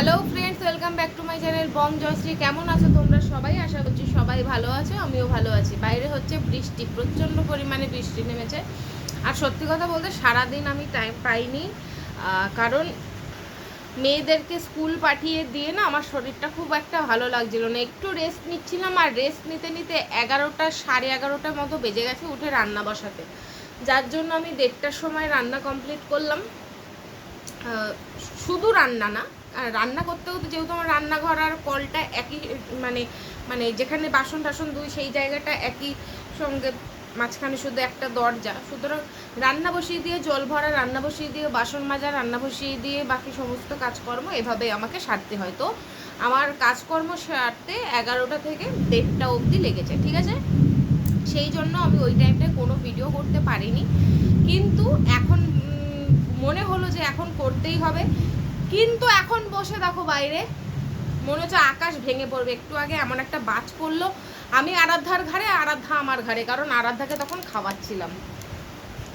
Hello friends welcome back to my channel Bong Joyshree কেমন আছো তোমরা সবাই? আশা করছি সবাই ভালো আছো, আমিও ভালো আছি। বাইরে হচ্ছে বৃষ্টি, প্রচণ্ড পরিমাণে বৃষ্টি নেমেছে। আর সত্যি কথা বলতে সারাদিন আমি টাইম পাইনি কারণ মেয়েদেরকে স্কুল পাঠিয়ে দিয়ে না আমার শরীরটা খুব একটা ভালো লাগছিল না। একটু রেস্ট নিচ্ছিলাম আর রেস্ট নিতে নিতে এগারোটা, সাড়ে এগারোটার মতো বেজে গেছে উঠে রান্না বসাতে। যার জন্য আমি দেড়টার সময় রান্না কমপ্লিট করলাম। শুধু রান্না না আর রান্না করতেও তো যেহেতু আমার রান্নাঘর আর কলটা একই মানে মানে যেখানে বাসন টাসন দুই সেই জায়গাটা একই সঙ্গে, মাঝখানে শুধু একটা দরজা। সুতরাং রান্না বসিয়ে দিয়ে জল ভরা, রান্না বসিয়ে দিয়ে বাসন মাজা, রান্না বসিয়ে দিয়ে বাকি সমস্ত কাজকর্ম এভাবে আমাকে সারতে হয়। তো আমার কাজকর্ম সারতে এগারোটা থেকে দেড়টা অবধি লেগেছে, ঠিক আছে? সেই জন্য আমি ওই টাইমটায় কোনো ভিডিও করতে পারিনি। কিন্তু এখন মনে হলো যে এখন করতেই হবে। কিন্তু এখন বসে দেখো বাইরে। মনে হচ্ছে আকাশ ভেঙে পড়বে। একটু আগে এমন একটা বাজ পড়ল। আমি আরাধ্যার ঘাড়ে, আরাধ্যা আমার ঘাড়ে, কারণ আরাধ্যাকে তখন খাওয়াচ্ছিলাম।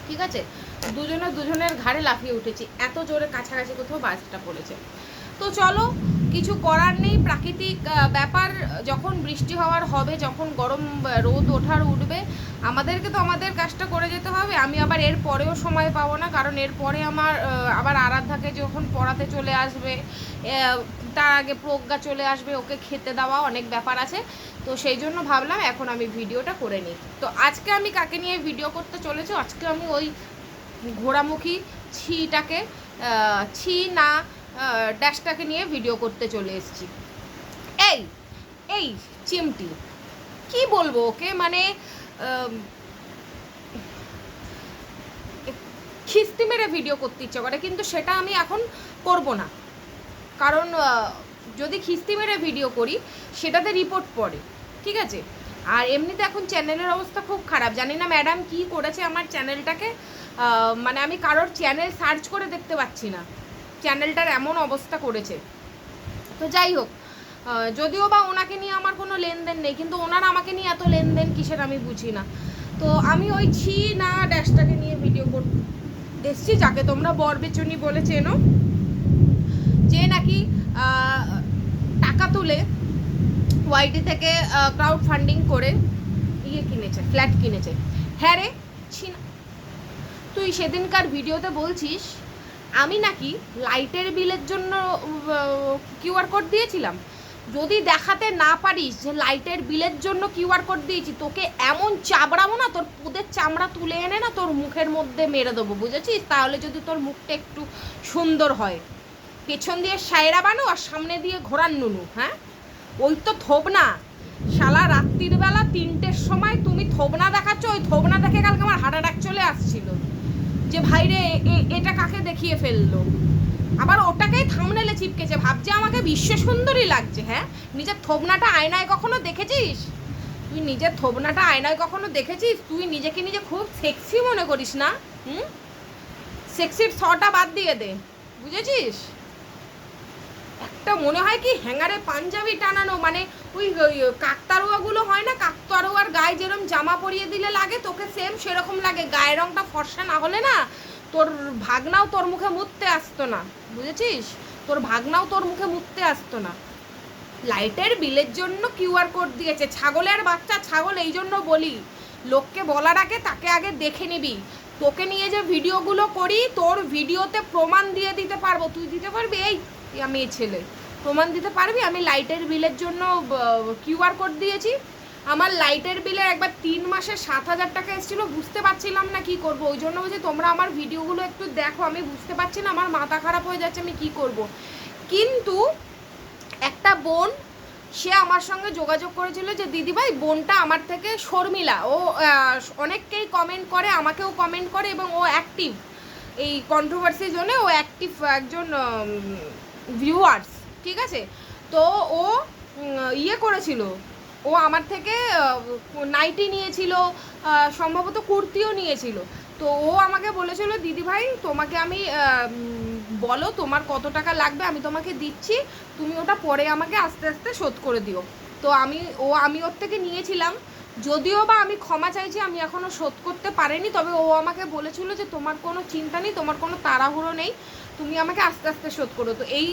ঠিক আছে? দুজনে দুজনের ঘাড়ে লাফিয়ে উঠেছি। এত জোরে কাছাকাছি কোথাও বাজটা পড়েছে। তো চলো কিছু করার নেই। প্রাকৃতিক ব্যাপার যখন বৃষ্টি হওয়ার হবে, যখন গরম রোদ ওঠার উঠবে, আমাদেরকে তো আমাদের কাজটা করে যেতে হবে। আমি আবার এর পরেও সময় পাবো না, কারণ এর পরে আমার আবার আরাধ্যাকে যখন পড়াতে চলে আসবে তার আগে প্রজ্ঞা চলে আসবে, ওকে খেতে দেওয়া অনেক ব্যাপার আছে। তো সেই জন্য ভাবলাম এখন আমি ভিডিওটা করে নিই। তো আজকে আমি কাকে নিয়ে ভিডিও করতে চলেছি? আজকে আমি ওই ঘোড়ামুখী ছিটাকে ছি না ড্যাশটাকে নিয়ে ভিডিও করতে চলে এসেছি। এই এই চিমটি, কি বলব ওকে? মানে খিস্তি মেরে ভিডিও করতে ইচ্ছে করে, কিন্তু সেটা আমি এখন করব না। কারণ যদি খিস্তি মেরে ভিডিও করি, সেটাতে রিপোর্ট পড়ে, ঠিক আছে? আর এমনিতে এখন চ্যানেলের অবস্থা খুব খারাপ। জানি না ম্যাডাম কি করেছে আমার চ্যানেলটাকে মানে আমি কারোর চ্যানেল সার্চ করে দেখতে পাচ্ছি না। চ্যানেলটার এমন অবস্থা করেছে। তো যাই হোক যদিও বা ওনাকে নিয়ে আমার কোনো লেনদেন নেই, কিন্তু ওনার আমাকে নিয়ে এত লেনদেন কিসের আমি বুঝি না। তো আমি ওই ছি না ড্যাশটাকে নিয়ে ভিডিও করতে এসছি যাকে তোমরা বরবেচনি বলে চেনো। যে নাকি টাকা তুলে ওয়াইটি থেকে ক্রাউড ফান্ডিং করে ইয়ে কিনেছে, ফ্ল্যাট কিনেছে। হ্যাঁ রে ছিনা তুই সেদিনকার ভিডিওতে বলছিস আমি নাকি লাইটের বিলের জন্য কিউআর কোড দিয়েছিলাম। যদি দেখাতে না পারিস যে লাইটের বিলের জন্য কিউআর কোড দিয়েছি, তোকে এমন চাবড়াবো না, তোর পুদের চামড়া তুলে এনে না তোর মুখের মধ্যে মেরে দেবো, বুঝেছিস? তাহলে যদি তোর মুখটা একটু সুন্দর হয়। পেছন দিয়ে সায়রা বানো আর সামনে দিয়ে ঘোরার নুনু হ্যাঁ? ওই তো থোবনা। শালা রাত্রির বেলা তিনটের সময় তুমি থোবনা দেখাচ্ছ, ওই থোবনা দেখে কালকে আমার হার্ট অ্যাটাক চলে আসছিল যে ভাইরে এ- এটা কাকে দেখিয়ে ফেলল। আবার ওটাকেই থামনেলে চিপকেছে। ভাবছে আমাকে বিশ্ব সুন্দরী লাগছে হ্যাঁ? নিজের থোবনাটা আয়নায় কখনো দেখেছিস? তুই নিজের থোবনাটা আয়নায় কখনো দেখেছিস? তুই নিজেকে নিজে খুব সেক্সি মনে করিস না, হুম? সেক্সির শটা বাদ দিয়ে দে, বুঝেছিস? একটা মনে হয় কি হ্যাঙ্গারে পাঞ্জাবি টানানো মানে ওই কাকতারুয়াগুলো হয় না? কাকতারুয়ার গায়ে যেরকম জামা পরিয়ে দিলে লাগে, তোকে সেম সেরকম লাগে। গায়ের রংটা ফর্সা না হলে না তোর ভাগনাও তোর মুখে মুততে আসতো না, বুঝেছিস? তোর ভাগনাও তোর মুখে মুততে আসতো না। লাইটের বিলের জন্য কিউআর কোড দিয়েছে ছাগলের বাচ্চা ছাগল, এই জন্য বলি, লোককে বলার আগে তাকে আগে দেখে নিবি। তোকে নিয়ে যে ভিডিওগুলো করি, তোর ভিডিওতে প্রমাণ দিয়ে দিতে পারব। তুই দিতে পারবি? এই আমি এই ছেলে। প্রমাণ দিতে পারবি? আমি লাইটের বিলের জন্য কিউআর কোড দিয়েছি? আমার লাইটের বিলে একবার তিন মাসে সাত হাজার টাকা এসেছিল, বুঝতে পারছিলাম না কি করব। ওই জন্য বলছি, তোমরা আমার ভিডিওগুলো একটু দেখো, আমি বুঝতে পারছি না, আমার মাথা খারাপ হয়ে যাচ্ছে, আমি কি করব। কিন্তু একটা বোন, সে আমার সঙ্গে যোগাযোগ করেছিল যে, দিদিভাই, বোনটা আমার থেকে শর্মিলা। ও অনেককেই কমেন্ট করে, আমাকেও কমেন্ট করে এবং ও অ্যাক্টিভ এই কন্ট্রোভার্সির জন্য ও অ্যাক্টিভ একজন ভিউয়ার্স ঠিক আছে? তো ও ইয়ে করেছিল ও আমার থেকে নাইটি নিয়েছিল সম্ভবত কুর্তিও নিয়েছিল। তো ও আমাকে বলেছিল দিদি ভাই তোমাকে আমি বলো তোমার কত টাকা লাগবে, আমি তোমাকে দিচ্ছি, তুমি ওটা পরে আমাকে আস্তে আস্তে শোধ করে দিও। তো আমি, ও, আমি ওর থেকে নিয়েছিলাম। যদিও বা আমি ক্ষমা চাইছি, আমি এখনও শোধ করতে পারিনি, তবে ও আমাকে বলেছিল যে তোমার কোনো চিন্তা নেই, তোমার কোনো তাড়াহুড়ো নেই। তুমি আমাকে আস্তে আস্তে শোধ করো। তো এই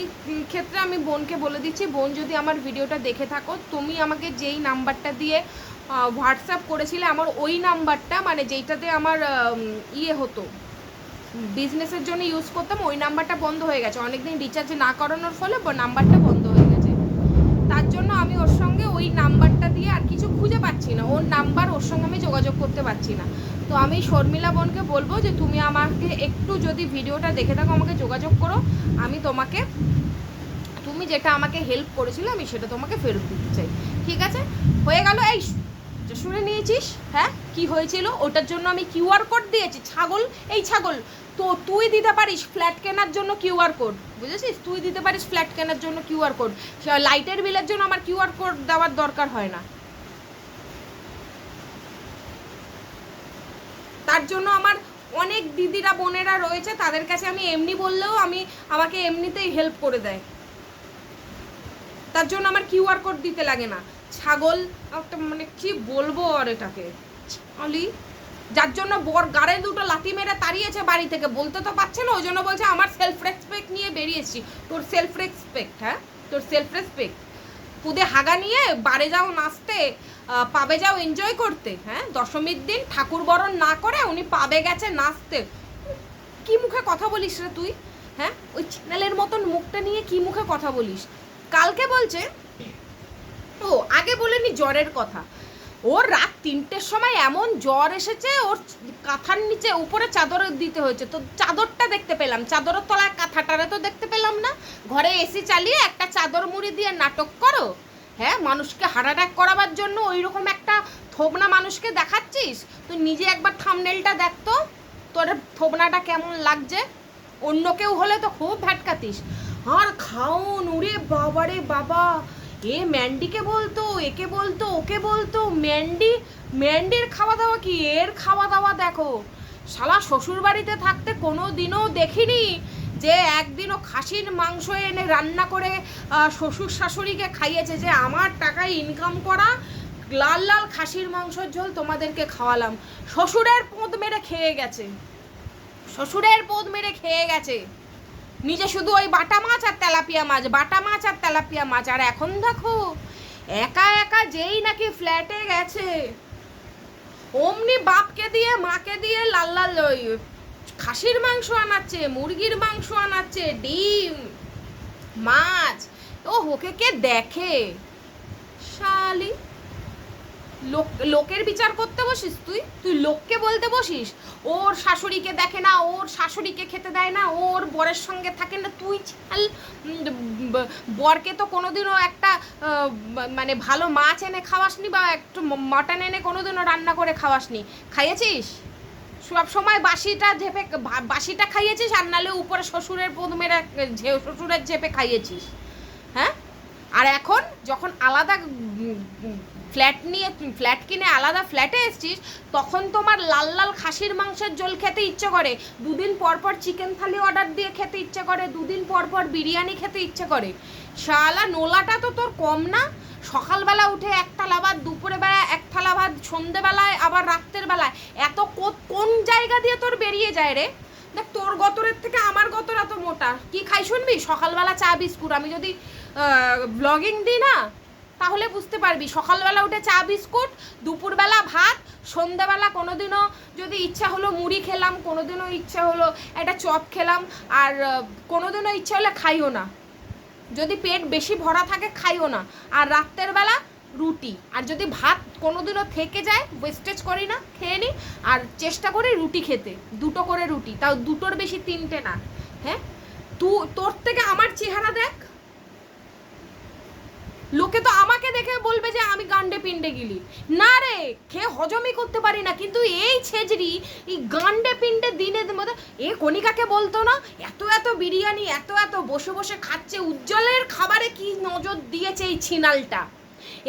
ক্ষেত্রে আমি বোনকে বলে দিচ্ছি, বোন যদি আমার ভিডিওটা দেখে থাকো, তুমি আমাকে যেই নাম্বারটা দিয়ে হোয়াটসঅ্যাপ করেছিলে, আমার ওই নাম্বারটা মানে যেইটাতে আমার ইয়ে হতো বিজনেসের জন্য ইউজ করতাম, ওই নাম্বারটা বন্ধ হয়ে গেছে। অনেকদিন রিচার্জ না করানোর ফলে নাম্বারটা বন্ধ হয়ে গেছে। তার জন্য আমি ওর সঙ্গে ওই নাম্বারটা দিয়ে আর কিছু খুঁজে পাচ্ছি না। ওর নাম্বার, ওর সঙ্গে আমি যোগাযোগ করতে পারছি না। তো আমি শর্মিলা বোনকে বলব যে তুমি আমাকে একটু যদি ভিডিওটা দেখে থাকো, আমাকে যোগাযোগ করো। আমি তোমাকে, তুমি যেটা আমাকে হেল্প করেছিলে, আমি সেটা তোমাকে ফেরত দিতে চাই। ঠিক আছে? হয়ে গেল এই শুনে নিয়েছিস? হ্যাঁ? কি হয়েছিল? ওটার জন্য আমি কিউআর কোড দিয়েছি। ছাগল, এই ছাগল, তো তুই দিতে পারিস ফ্ল্যাট কেনার জন্য কিউআর কোড বুঝেছিস? তুই দিতে পারিস ফ্ল্যাট কেনার জন্য কিউআর কোড লাইটের বিলের জন্য আমার কিউআর কোড দেওয়ার দরকার হয় না। তার জন্য আমার অনেক দিদিরা, বোনেরা রয়েছে, তাদের কাছে আমি এমনি বললেও আমি আমাকে এমনিতেই হেল্প করে দেয়। তার জন্য আমার কিউআর কোড দিতে লাগে না। ছাগল, একটা মানে কি বলব আর এটাকে? অলি, যার জন্য বর গাড়ে দুটো লাথি মেরে তাড়িয়েছে বাড়ি থেকে, বলতে তো পারছে না, ওই জন্য বলছে আমার সেলফ রেসপেক্ট নিয়ে বেরিয়েছি। তোর সেলফ রেসপেক্ট হ্যাঁ? তোর সেলফ রেসপেক্ট পুদে হাগা নিয়ে বারে যাও, নাচতে পাবে যাও এনজয় করতে হ্যাঁ? দশমীর দিন ঠাকুর বরণ না করে উনি পাবে গেছে নাচতে। কি মুখে কথা বলিস রে তুই হ্যাঁ? ওই চ্যানেলের মতন মুখটা নিয়ে কি মুখে কথা বলিস? কালকে বলছে, ও, আগে বলেনি জ্বরের কথা। ওর রাত তিনটের সময় এমন জ্বর এসেছে, ওর কাঁথার নিচে উপরে চাদর দিতে হয়েছে। তো চাদরটা দেখতে পেলাম, চাদরের তলায় কাঁথাটারে তো দেখতে পেলাম না। ঘরে এসি চালিয়ে একটা চাদর মুড়ি দিয়ে নাটক করো। হ্যাঁ মানুষকে হার্ট অ্যাটাক করাবার জন্য ওই রকম একটা থোবনা মানুষকে দেখাচ্ছিস? তুই নিজে একবার থামনেলটা দেখতো তোর থোবনাটা কেমন লাগছে? অন্য কেউ হলে তো খুব ভ্যাটকাতিস আর খাউন উড়ে বাবারে বাবা! এ ম্যান্ডিকে বলতো? একে বলতো? ওকে বলতো? ম্যান্ডি? ম্যান্ডির খাওয়া দাওয়া কি? এর খাওয়া দাওয়া দেখো। শালা শ্বশুর বাড়িতে থাকতে কোনো দিনও দেখিনি যে একদিনও খাসির মাংস এনে রান্না করে শ্বশুর শাশুড়িকে খাইয়েছে যে আমার টাকায় ইনকাম করা লাল লাল খাসির মাংসের ঝোল তোমাদেরকে খাওয়ালাম। শ্বশুরের পোঁদ মেরে খেয়ে গেছে। শ্বশুরের পোদ মেরে খেয়ে গেছে। নিজে শুধু ওই বাটা মাছ আর তেলাপিয়া মাছ, বাটা মাছ আর তেলাপিয়া মাছ। আর এখন দেখো, একা একা যেই নাকি ফ্ল্যাটে গেছে, অমনি বাপকে দিয়ে, মাকে দিয়ে লাল লাল ওই খাসির মাংস আনাচ্ছে, মুরগির মাংস আনাচ্ছে, ডিম, মাছ। ও, ওকে কে দেখে? শালি। লোক, লোকের বিচার করতে বসিস তুই? তুই লোককে বলতে বসিস? ওর শাশুড়িকে দেখে না, ওর শাশুড়িকে খেতে দেয় না, ওর বরের সঙ্গে থাকে না, তুই চাল বরকে তো কোনোদিনও একটা মানে ভালো মাছ এনে খাওয়াসনি বা একটু মটন এনে কোনোদিনও রান্না করে খাওয়াসনি। খাইয়েছিস? সব সময় বাসিটা ঝেপে বাসিটা খাইয়েছিস আর নালে উপরে শ্বশুরের পদমেরা শ্বশুরের ঝেপে খাইয়েছিস হ্যাঁ? আর এখন যখন আলাদা ফ্ল্যাট নিয়ে, ফ্ল্যাট কিনে আলাদা ফ্ল্যাটে এসছিস, তখন তোমার লাল লাল খাসির মাংসের ঝোল খেতে ইচ্ছে করে। দুদিন পর পর চিকেন থালি অর্ডার দিয়ে খেতে ইচ্ছে করে, দুদিন পর পর বিরিয়ানি খেতে ইচ্ছে করে। শালা, নোলাটা তো তোর কম না? সকালবেলা উঠে এক থালা ভাত, দুপুরে বেলা এক থালা ভাত, সন্ধেবেলায় আবার রাত্রের বেলায়। এত কোন জায়গা দিয়ে তোর বেরিয়ে যায় রে? দেখ, তোর গতরের থেকে আমার গতর এত মোটা। কি খাই শুনবি? সকালবেলা চা, বিস্কুট। আমি যদি ব্লগিং দিই না তাহলে বুঝতে পারবি। সকালবেলা উঠে চা, বিস্কুট, দুপুরবেলা ভাত, সন্ধ্যাবেলা কোনোদিনও যদি ইচ্ছা হলো মুড়ি খেলাম, কোনোদিনও ইচ্ছা হলো একটা চপ খেলাম, আর কোনোদিনও ইচ্ছা হলে খাইও না। যদি পেট বেশি ভরা থাকে, খাইও না। আর রাত্রের বেলা রুটি। আর যদি ভাত কোনোদিনও থেকে যায় ওয়েস্টেজ করি না, খেয়ে নিই আর চেষ্টা করি রুটি খেতে। দুটো করে রুটি। তাও দুটোর বেশি তিনটে না। হ্যাঁ? তু, তোর থেকে আমার চেহারা দেখ। লোকে তো আমাকে দেখে বলবে যে আমি গান্ডে পিন্ডে গিলি। না রে খেয়ে হজমই করতে পারি না, কিন্তু এই ছেজরি এই গান্ডে পিন্ডে দিনের মধ্যে, এ কণিকাকে বলতো না, এত এত বিরিয়ানি, এত এত বসে বসে খাচ্ছে, উজ্জ্বলের খাবারে কি নজর দিয়েছে এই ছিনালটা?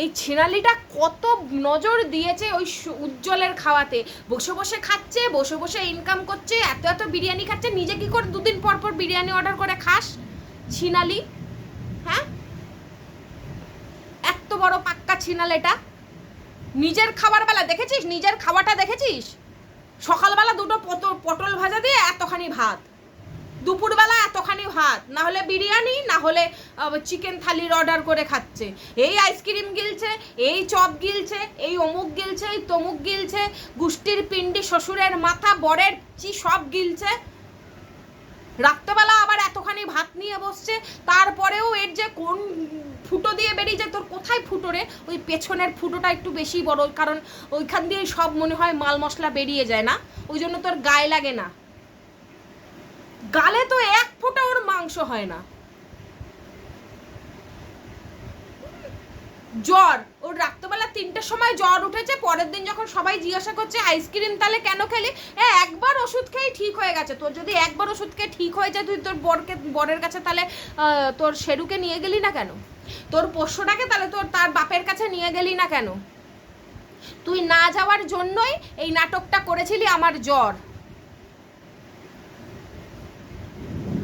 এই ছিনালিটা কত নজর দিয়েছে ওই উজ্জ্বলের খাওয়াতে। বসে বসে খাচ্ছে, বসে বসে ইনকাম করছে, এত এত বিরিয়ানি খাচ্ছে, নিজে কি করে দুদিন পর পর বিরিয়ানি অর্ডার করে খাস? ছিনালি হ্যাঁ? এত বড় পাক্কা ছিনাল এটা? নিজের খাবার বেলা, দেখেছিস? নিজের খাওয়াটা দেখেছিস? সকালবেলা দুটো পটল পটল ভাজা দিয়ে এতখানি ভাত। দুপুরবেলা এতখানি ভাত। না হলে বিরিয়ানি, না হলে চিকেন থালির অর্ডার করে খাচ্ছে। এই আইসক্রিম গিলছে, এই চপ গিলছে, এই অমুক গিলছে, এই তমুক গিলছে, গুষ্টির পিণ্ডি শ্বশুরের মাথা, বরের চি, সব গিলছে। রাত্রেবেলা আবার এতখানি ভাত নিয়ে বসছে, তারপরেও এর যে কোন ফুটো দিয়ে বেরিয়ে যায়। তোর কোথায় ফুটো রে? ওই পেছনের ফুটোটা একটু বেশি বড় কারণ ওইখান দিয়ে সব মনে হয় মাল মশলা বেরিয়ে যায় না। ওই জন্য তোর গায়ে লাগে না। গালে তো এক ফোঁটা ওর মাংস হয় না। জ্বর, ওর রাত্রেবেলা তিনটের সময় জ্বর উঠেছে, পরের দিন যখন সবাই জিজ্ঞাসা করছে, আইসক্রিম তাহলে কেন খেলি? হ্যাঁ একবার ওষুধ খেয়েই ঠিক হয়ে গেছে। তোর যদি একবার ওষুধ খেয়ে ঠিক হয়ে যায়, তুই তোর বরকে, বরের কাছে তাহলে তোর শেরুকে নিয়ে গেলি না কেন? তোর পোষ্যটাকে তাহলে তোর তার বাপের কাছে নিয়ে গেলি না কেন? তুই না যাওয়ার জন্যই এই নাটকটা করেছিলি আমার জ্বর।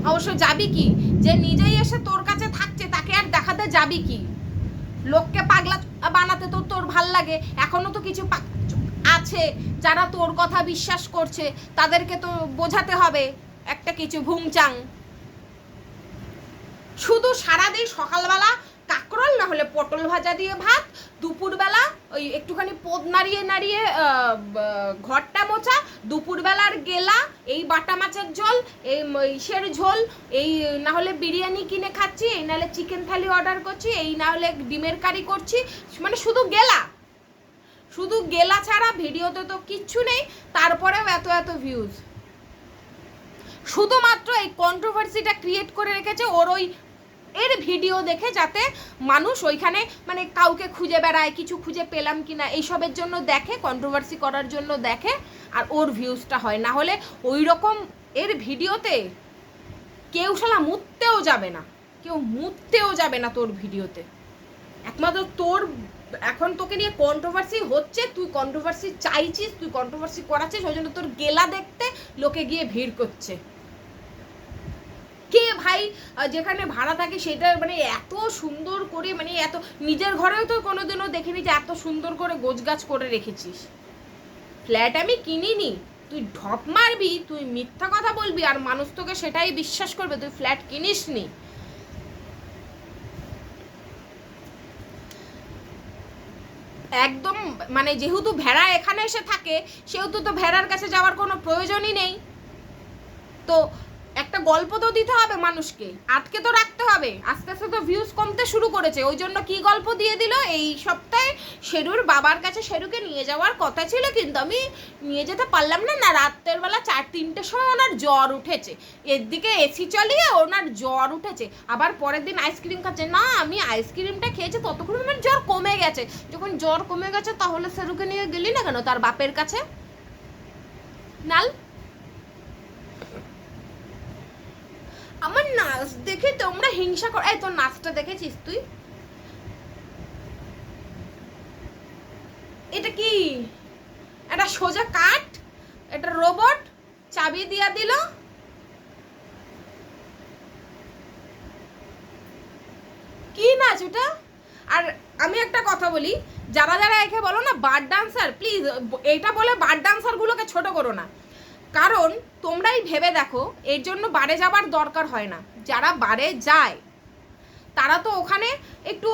অবশ্য যাবি কি? যে নিজেই এসে তোর কাছে থাকছে, তাকে আর দেখাতে যাবি কি? লোককে পাগলা বানাতে তো তোর ভালো লাগে। এখনও তো কিছু আছে যারা তোর কথা বিশ্বাস করছে। তাদেরকে তো বোঝাতে হবে। একটা কিছু ভুংচাং। শুধু সারাদিন সকালবেলা কাকরল না হলে পটল ভাজা দিয়ে ভাত, দুপুরবেলা ওই একটুখানি পোদ নাড়িয়ে নাড়িয়ে ঘরটা মোছা, দুপুরবেলার গেলা, এই বাটা মাছের ঝোল, এই ইসের ঝোল, এই না হলে বিরিয়ানি কিনে খাচ্ছি, এই নাহলে চিকেন থালি অর্ডার করছি, এই না হলে ডিমের কারি করছি মানে শুধু গেলা। শুধু গেলা ছাড়া ভিডিওতে তো কিচ্ছু নেই, তারপরেও এত এত ভিউজ শুধুমাত্র এই কন্ট্রোভার্সিটা ক্রিয়েট করে রেখেছে, ওর ওই এর ভিডিও দেখে যাতে মানুষ ওইখানে মানে কাউকে খুঁজে বেড়ায়, কিছু খুঁজে পেলাম কি না এইসবের জন্য দেখে কন্ট্রোভার্সি করার জন্য দেখে, আর ওর ভিউজটা হয়। না হলে ওই রকম এর ভিডিওতে কেউ শালা মুততেও যাবে না। কেউ মুততেও যাবে না তোর ভিডিওতে একমাত্র তোর, এখন তোকে নিয়ে কন্ট্রোভার্সি হচ্ছে, তুই কন্ট্রোভার্সি চাইছিস, তুই কন্ট্রোভার্সি করাচ্ছিস, ওই জন্য তোর গেলা দেখতে লোকে গিয়ে ভিড় করছে। কে ভাই যেখানে ভাড়া থাকে সেটা মানে এত সুন্দর করে মানে এত, নিজের ঘরেও তো কোনোদিনও দেখিনি যে এত সুন্দর করে গোছগাছ করে রেখেছিস। ফ্ল্যাট আমি কিনিনি, তুই ঢপ মারবি, তুই মিথ্যা কথা বলবি আর মানুষ তোকে সেটাই বিশ্বাস করবে, তুই ফ্ল্যাট কিনিস নি একদম মানে যেহেতু ভেড়া এখানে এসে থাকে, সেহেতু তো ভেড়ার কাছে যাওয়ার কোনো প্রয়োজনই নেই। তো গল্প তো দিতে হবে মানুষকে, আটকে তো রাখতে হবে। আস্তে আস্তে তো ভিউজ কমতে শুরু করেছে। ওই জন্য কি গল্প দিয়ে দিল? এই সপ্তাহে শেরুর বাবার কাছে শেরুকে নিয়ে যাওয়ার কথা ছিল, কিন্তু আমি নিয়ে যেতে পারলাম না। না রাত্রের বেলা চার, তিনটের সময় ওনার জ্বর উঠেছে। এর দিকে এসি চালিয়ে ওনার জ্বর উঠেছে। আবার পরের দিন আইসক্রিম খাচ্ছে। না, আমি আইসক্রিমটা খেয়েছি, ততক্ষণ আমার জ্বর কমে গেছে। যখন জ্বর কমে গেছে, তাহলে শেরুকে নিয়ে গেলি না কেন? তার বাপের কাছে? নাল আমার নাচ দেখে তোমরা হিংসা কর এই তোর নাচটা দেখেছিস তুই? এটা কি? এটা সোজা কাঠ? এটা রোবট? চাবি দিয়া দিল? কি নাচ ওটা? আর আমি একটা কথা বলি, যারা যারা একে বলো না বার ডান্সার প্লিজ এইটা বলে বার ডান্সারগুলোকে ছোট করো না। কারণ তোমরাই ভেবে দেখো, এর জন্য বারে যাবার দরকার হয় না। যারা বারে যায়, তারা তো ওখানে একটু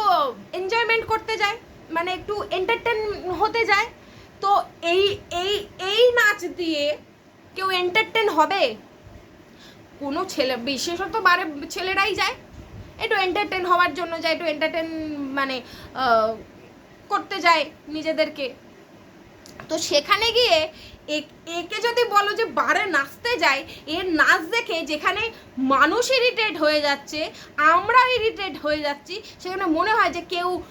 এনজয়মেন্ট করতে যায় মানে একটু এন্টারটেন হতে যায়। তো এই এই এই নাচ দিয়ে কেউ এন্টারটেন হবে? কোনো ছেলে, বিশেষত বারে ছেলেরাই যায়। একটু এন্টারটেন হওয়ার জন্য যায়, একটু এন্টারটেন মানে করতে যায় নিজেদেরকে। তো সেখানে গিয়ে একে যদি বলো যে বারে নাচতে যায়, এর নাচ দেখে যেখানে মানুষ ইরিটেট হয়ে যাচ্ছে আমরা ইরিটেট হয়ে যাচ্ছি, সেখানে মনে হয় যে কেউ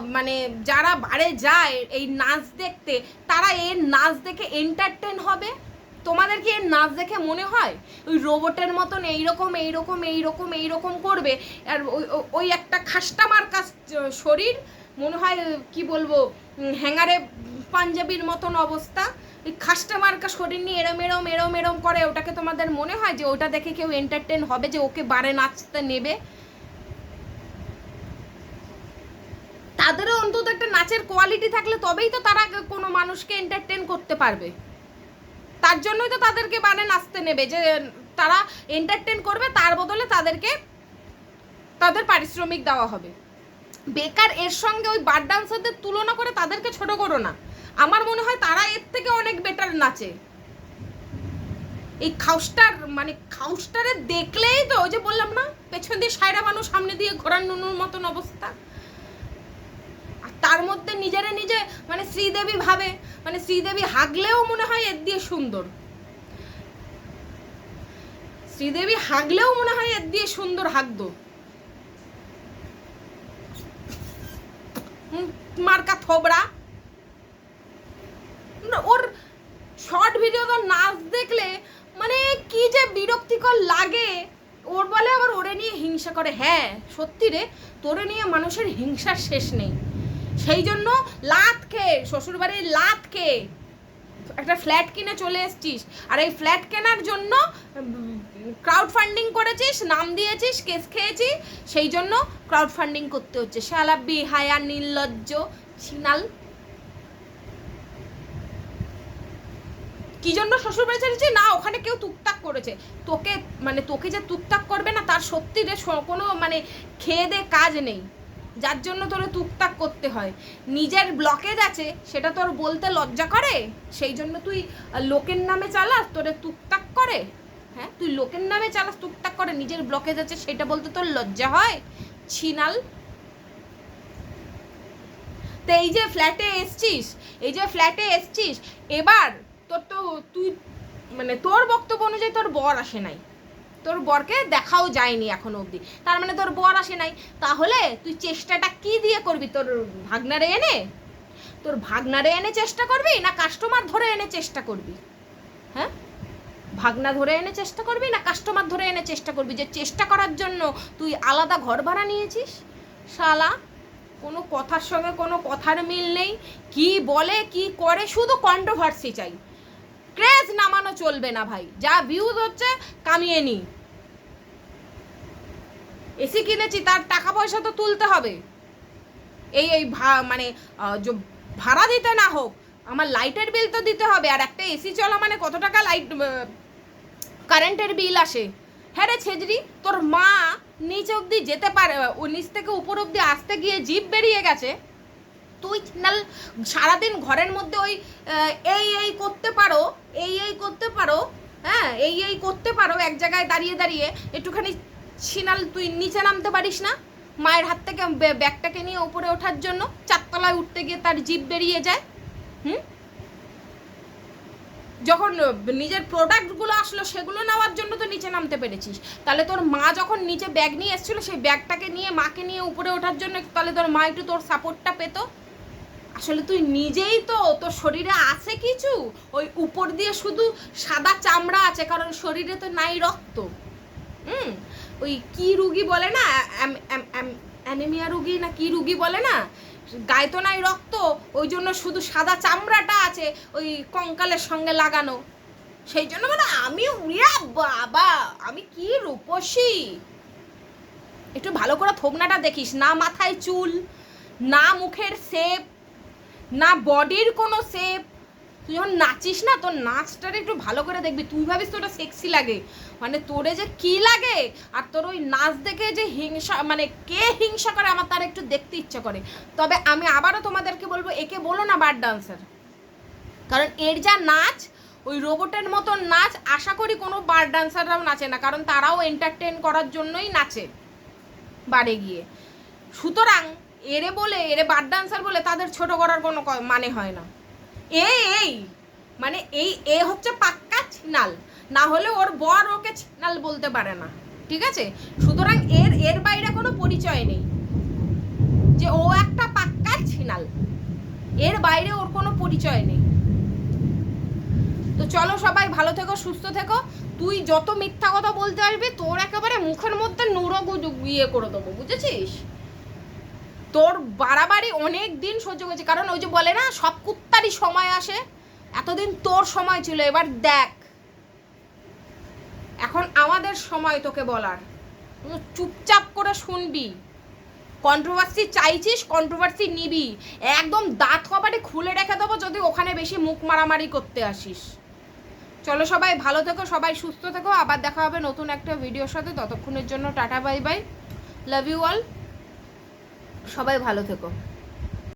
মানে যারা বারে যায় এই নাচ দেখতে, তারা এর নাচ দেখে এন্টারটেন হবে? তোমাদের কি এর নাচ দেখে মনে হয়? ওই রোবটের মতন এইরকম এইরকম এইরকম এইরকম করবে, আর ওই- একটা খাস্টা মার্কা শরীর, মনে হয়, কি বলব হ্যাঙ্গারে পাঞ্জাবির মতন অবস্থা। ওই খাস্টা মার্কা শরীর নিয়ে এরম এরম এরম এরম করে ওটাকে তোমাদের মনে হয় যে ওটা দেখে কেউ এন্টারটেন হবে যে ওকে বারে নাচতে নেবে? তাদেরও অন্তত একটা নাচের কোয়ালিটি থাকলে তবেই তো তারা কোনো মানুষকে এন্টারটেন করতে পারবে। তার জন্যই তো তাদেরকে বারে নাচতে নেবে যে, তারা এন্টারটেন করবে, তার বদলে তাদেরকে তাদের পারিশ্রমিক দেওয়া হবে। বেকার এর সঙ্গে ওই বার ডান্সারদের তুলনা করে তাদেরকে ছোট করো না। আমার মনে হয় তারা এর থেকে অনেক বেটার নাচে। এই খাউস্টার মানে খাউস্টারে দেখলেই তো ওই যে বললাম না পেছন দিয়ে সায়রা মানুষ সামনে দিয়ে ঘোরার নুনুর মতন অবস্থা। আর তার মধ্যে নিজেরে নিজে মানে শ্রীদেবী ভাবে মানে শ্রীদেবী হাগলেও মনে হয় এর দিয়ে সুন্দর। শ্রীদেবী হাগলেও মনে হয় এর দিয়ে সুন্দর হুম, মার্কা থোবড়া ওর শর্ট ভিডিও নাচ দেখলে মানে কি যে বিরক্তিকর লাগে। ওর বলে আবার ওরে নিয়ে হিংসা করে। হ্যাঁ সত্যি রে, তোরে নিয়ে মানুষের হিংসার শেষ নেই। সেই জন্য লাত খেয়ে শ্বশুরবাড়ির লাত খেয়ে একটা ফ্ল্যাট কিনে চলে এসছিস। আর এই ফ্ল্যাট কেনার জন্য ক্রাউড ফান্ডিং করেছিস, নাম দিয়েছিস, কেস খেয়েছি সেই জন্য ক্রাউড ফান্ডিং করতে হচ্ছে। শালা বিহায়া, নির্লজ্জ, ছিনাল। কি জন্য শ্বশুর বাড়ি ছেড়েছি না, ওখানে কেউ টুকটাক করেছে। তোকে মানে তোকে যে টুকটাক করবে না, তার সত্যি স- কোনো মানে খেয়ে দে, কাজ নেই। যার জন্য তোর টুকটাক করতে হয়। নিজের ব্লকেজ আছে, সেটা তোর বলতে লজ্জা করে? সেই জন্য তুই লোকের নামে চালাস, তোরে টুকটাক করে? হ্যাঁ তুই লোকের নামে চালাস টুকটাক করে। নিজের ব্লকেজ আছে, সেটা বলতে তোর লজ্জা হয়? ছিনাল। তো এই যে ফ্ল্যাটে এসছিস, এই যে ফ্ল্যাটে এসছিস, এবার তোর তো, তুই মানে তোর বক্তব্য অনুযায়ী তোর বর আসে নাই। তোর বরকে দেখাও যায়নি এখনও অবধি। তার মানে তোর বর আসে নাই। তাহলে তুই চেষ্টাটা কি দিয়ে করবি? তোর ভাগনারে এনে? তোর ভাগনারে এনে চেষ্টা করবি না কাস্টমার ধরে এনে চেষ্টা করবি? হ্যাঁ? ভাগনা ধরে এনে চেষ্টা করবি না কাস্টমার ধরে এনে চেষ্টা করবি? যে চেষ্টা করার জন্য তুই আলাদা ঘর ভাড়া নিয়েছিস? শালা, কোনো কথার সঙ্গে কোনো কথার মিল নেই। কি বলে, কি করে, শুধু কন্ট্রোভার্সি চাই। ক্রেজ নামানো চলবে না ভাই। যা ভিউজ হচ্ছে, কামিয়ে নি এসি কিনেছি, তার টাকা পয়সা তো তুলতে হবে। এই এই মানে ভাড়া দিতে না হোক, আমার লাইটের বিল তো দিতে হবে, আর একটা এসি চলা মানে কত টাকা লাইট কারেন্টের বিল আসে? হ্যাঁ রে ছেজরি তোর মা নিচ অবধি যেতে পারে নিচ থেকে উপর অবধি আসতে গিয়ে জিপ বেরিয়ে গেছে। তুই নাল সারাদিন ঘরের মধ্যে ওই এই এই করতে পারো, এই এই করতে পারো হ্যাঁ এই এই করতে পারো, এক জায়গায় দাঁড়িয়ে দাঁড়িয়ে একটুখানি ছিনাল তুই নিচে নামতে পারিস না, মায়ের হাত থেকে ব্যাগটাকে নিয়ে উপরে ওঠার জন্য চারতলায় উঠতে গিয়ে তার জিপ বেরিয়ে যায়, হুম? যখন নিজের প্রোডাক্টগুলো আসলো সেগুলো নেওয়ার জন্য তো নিচে নামতে পেরেছিস, তাহলে তোর মা যখন নিচে ব্যাগ নিয়ে এসেছিল সেই ব্যাগটাকে নিয়ে মাকে নিয়ে উপরে ওঠার জন্য তাহলে তোর মা একটু তোর সাপোর্টটা পেতো? আসলে তুই নিজেই তো, তোর শরীরে আছে কিছু? ওই উপর দিয়ে শুধু সাদা চামড়া আছে, কারণ শরীরে তো নাই রক্ত। হুম? ওই কি রুগী বলে না অ্যানিমিয়া রুগী না কি রুগী বলে না? গায়ে তো নাই রক্ত, ওই জন্য শুধু সাদা চামড়াটা আছে, ওই কঙ্কালের সঙ্গে লাগানো। সেই জন্য মানে আমি উড়িয়া বাবা, আমি কি রূপসী? একটু ভালো করে থোবনাটা দেখিস, না মাথায় চুল, না মুখের শেপ না বডির কোনো শেপ তুই যখন নাচিস না, তোর নাচটার একটু ভালো করে দেখবি। তুই ভাবিস তোটা সেক্সি লাগে। মানে তোরে যে কি লাগে, আর তোর ওই নাচ দেখে যে হিংসা মানে কে হিংসা করে আমার তার একটু দেখতে ইচ্ছা করে। তবে আমি আবারও তোমাদেরকে বলব, একে বলো না বার ডান্সার কারণ এর যা নাচ, ওই রোবটের মতন নাচ, আশা করি কোনো বার ডান্সাররাও নাচে না। কারণ তারাও এন্টারটেন করার জন্যই নাচে বারে গিয়ে। সুতরাং এরে বলে, এরে বার ডান্সার বলে তাদের ছোট করার কোনো মানে হয় না। এই এই মানে এই, এ হচ্ছে পাক্কা ছিনাল। না হলে ওর বর ওকে ছিনাল বলতে পারে না। ঠিক আছে? সুতরাং এর এর বাইরে কোনো পরিচয় নেই। যে ও একটা পাক্কা ছিনাল। এর বাইরে ওর কোনো পরিচয় নেই। তো চলো সবাই ভালো থেকো, সুস্থ থেকো। তুই যত মিথ্যা কথা বলতে আসবি, তোর একেবারে মুখের মধ্যে নুরো ইয়ে করে দেবো, বুঝেছিস? তোর বাড়াবাড়ি অনেক দিন সহ্য করেছে। কারণ ওই যে বলে না, সব কুত্তারই সময় আসে। এতদিন তোর সময় ছিল, এবার দেখ। এখন আমাদের সময় তোকে বলার। চুপচাপ করে শুনবি। কন্ট্রোভার্সি চাইছিস কন্ট্রোভার্সি নিবি। একদম দাঁত কপাটে খুলে রেখে দেবো যদি ওখানে বেশি মুখ মারামারি করতে আসিস। চলো সবাই ভালো থেকো, সবাই সুস্থ থেকো। আবার দেখা হবে নতুন একটা ভিডিওর সাথে। ততক্ষণের জন্য tata bye bye love you all সবাই ভালো থেকো।